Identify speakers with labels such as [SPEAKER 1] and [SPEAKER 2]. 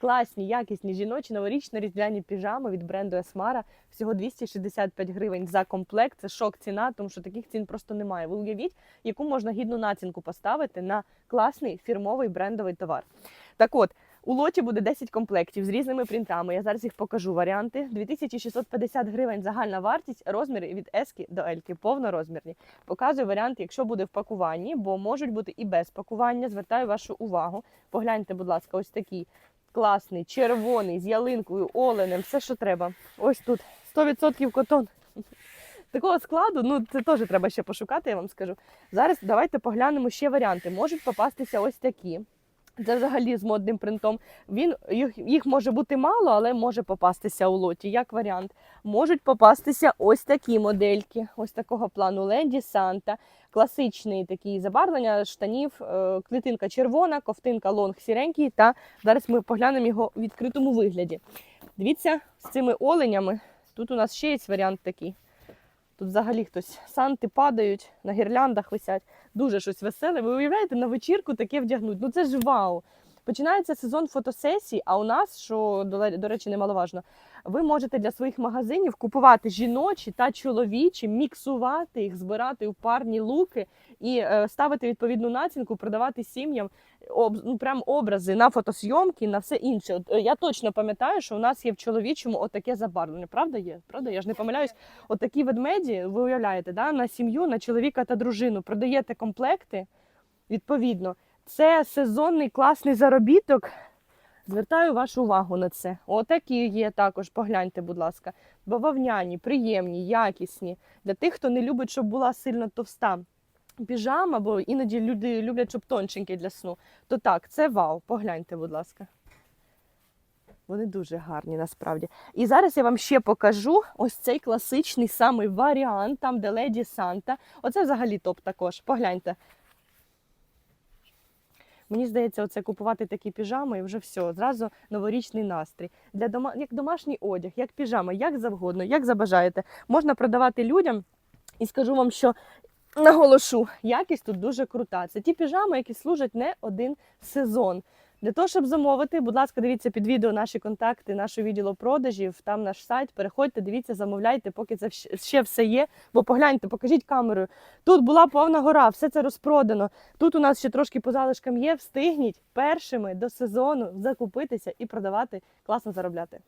[SPEAKER 1] Класні, якісні жіночі новорічно різдвяні піжами від бренду Esmara. Всього 265 гривень за комплект. Це шок ціна, тому що таких цін просто немає. Ви уявіть, яку можна гідну націнку поставити на класний фірмовий брендовий товар. Так от. У лоті буде 10 комплектів з різними принтами. Я зараз їх покажу. Варіанти 2650 гривень загальна вартість, розміри від ески до ельки, повнорозмірні. Показую варіант, якщо буде в пакуванні, бо можуть бути і без пакування. Звертаю вашу увагу. Погляньте, будь ласка, ось такий класний, червоний, з ялинкою, оленем, все, що треба. Ось тут 100% котон. Такого складу, ну це теж треба ще пошукати, я вам скажу. Зараз давайте поглянемо ще варіанти. Можуть попастися ось такі. Це взагалі з модним принтом. Він їх, їх може бути мало, але може попастися у лоті. Як варіант, можуть попастися ось такі модельки, ось такого плану Ленді Санта, класичний такий забарвлення штанів, е, клітинка червона, ковтинка лонг сіренький. Та зараз ми поглянемо його у відкритому вигляді. Дивіться, з цими оленями. Тут у нас ще є варіант такий. Тут взагалі хтось санти падають, на гірляндах висять. Дуже щось веселе. Ви уявляєте, на вечірку таке вдягнуть. Ну це ж вау! Починається сезон фотосесій, а у нас, що до, речі, немаловажно, ви можете для своїх магазинів купувати жіночі та чоловічі, міксувати їх, збирати у парні луки і е, ставити відповідну націнку, продавати сім'ям ну, прям образи на фотосйомки, на все інше. От, е, я точно пам'ятаю, що у нас є в чоловічому отаке забарвлення. Правда є? Правда? Я ж не помиляюсь. Отакі ведмеді, ви уявляєте, да? на сім'ю, на чоловіка та дружину продаєте комплекти. Відповідно, це сезонний класний заробіток. Звертаю вашу увагу на це. Отакі є також, погляньте, будь ласка. Бавовняні, приємні, якісні. Для тих, хто не любить, щоб була сильно товста піжама, бо іноді люди люблять, щоб тонченький для сну. То так, це вау. Погляньте, будь ласка. Вони дуже гарні насправді. І зараз я вам ще покажу ось цей класичний самий варіант, там де Леді Санта. Оце взагалі топ також. Погляньте. Мені здається, оце купувати такі піжами і вже все, зразу новорічний настрій. Для дома... Як домашній одяг, як піжама, як завгодно, як забажаєте. Можна продавати людям і скажу вам, що наголошу, якість тут дуже крута. Це ті піжами, які служать не один сезон. Для того, щоб замовити, будь ласка, дивіться під відео наші контакти, нашого відділу продажів, там наш сайт. Переходьте, дивіться, замовляйте, поки це ще все є. Бо погляньте, покажіть камерою. Тут була повна гора, все це розпродано. Тут у нас ще трошки по залишкам є. Встигніть першими до сезону закупитися і продавати, класно заробляти.